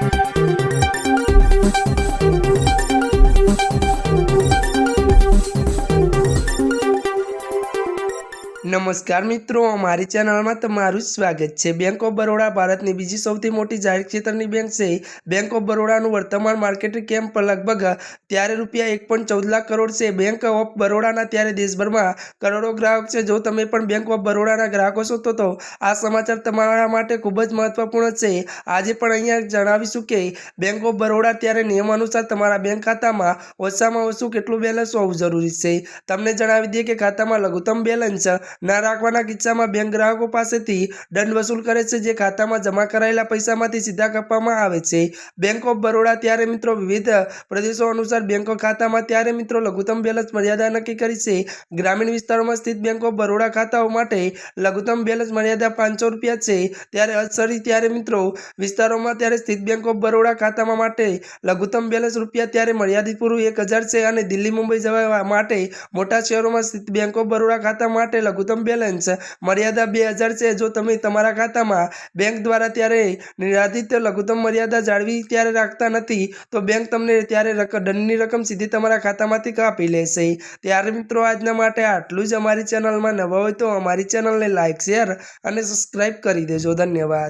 Thank you. નમસ્કાર મિત્રો અમારી ચેનલમાં તમારું સ્વાગત છે. બેંક ઓફ બરોડા ભારતની બીજી સૌથી મોટી જાહેર ક્ષેત્રની બેંક છે. બેંક ઓફ બરોડાનું વર્તમાન માર્કેટ કેમ્પ લગભગ ત્યારે રૂપિયા એક ચૌદ લાખ કરોડ છે. બેંક ઓફ બરોડાના ત્યારે દેશભરમાં કરોડો ગ્રાહક છે. જો તમે પણ બેંક ઓફ બરોડાના ગ્રાહકો છો, તો આ સમાચાર તમારા માટે ખૂબ જ મહત્વપૂર્ણ છે. આજે પણ અહીંયા જણાવીશું કે બેંક ઓફ બરોડા ત્યારે નિયમ અનુસાર તમારા બેંક ખાતામાં ઓછામાં ઓછું કેટલું બેલેન્સ હોવું જરૂરી છે. તમને જણાવી દઈએ કે ખાતામાં લઘુત્તમ બેલેન્સ ના રાખવાના કિસ્સામાં બેંક ગ્રાહકો પાસેથી દંડ વસૂલ કરે છે જે ખાતામાં જમા કરાયેલા પૈસામાંથી સીધા કાપવામાં આવે છે. બેંક ઓફ બરોડા ત્યારે મિત્રો વિવિધ પ્રદેશો અનુસાર બેંકો ખાતામાં ત્યારે મિત્રો લઘુત્તમ બેલેન્સ મર્યાદા નક્કી કરી છે. ગ્રામીણ વિસ્તારોમાં સ્થિત બેંક ઓફ બરોડા ખાતાઓ માટે લઘુત્તમ બેલેન્સ મર્યાદા પાંચસો રૂપિયા છે. ત્યારે અસરી ત્યારે મિત્રો વિસ્તારોમાં ત્યારે સ્થિત બેંક ઓફ બરોડા ખાતામાં માટે લઘુત્તમ બેલેન્સ રૂપિયા ત્યારે મર્યાદિત પૂરું એક હજાર છે અને દિલ્હી મુંબઈ જવા માટે મોટા શહેરોમાં સ્થિત બેંક ઓફ બરોડા ખાતા માટે લઘુત્તમ બેલેન્સ મર્યાદા બે હજાર છે. જો તમે તમારા ખાતામાં બેંક દ્વારા ત્યારે નિર્ધારિત લઘુત્તમ મર્યાદા જાળવી ત્યારે રાખતા નથી, તો બેંક તમને ત્યારે દંડની રકમ સીધી તમારા ખાતામાંથી કાપી લેશે. ત્યારે મિત્રો આજના માટે આટલું જ અમારી ચેનલમાં નવા હોય તો અમારી ચેનલને લાઇક શેર અને સબસ્ક્રાઈબ કરી દેજો. ધન્યવાદ.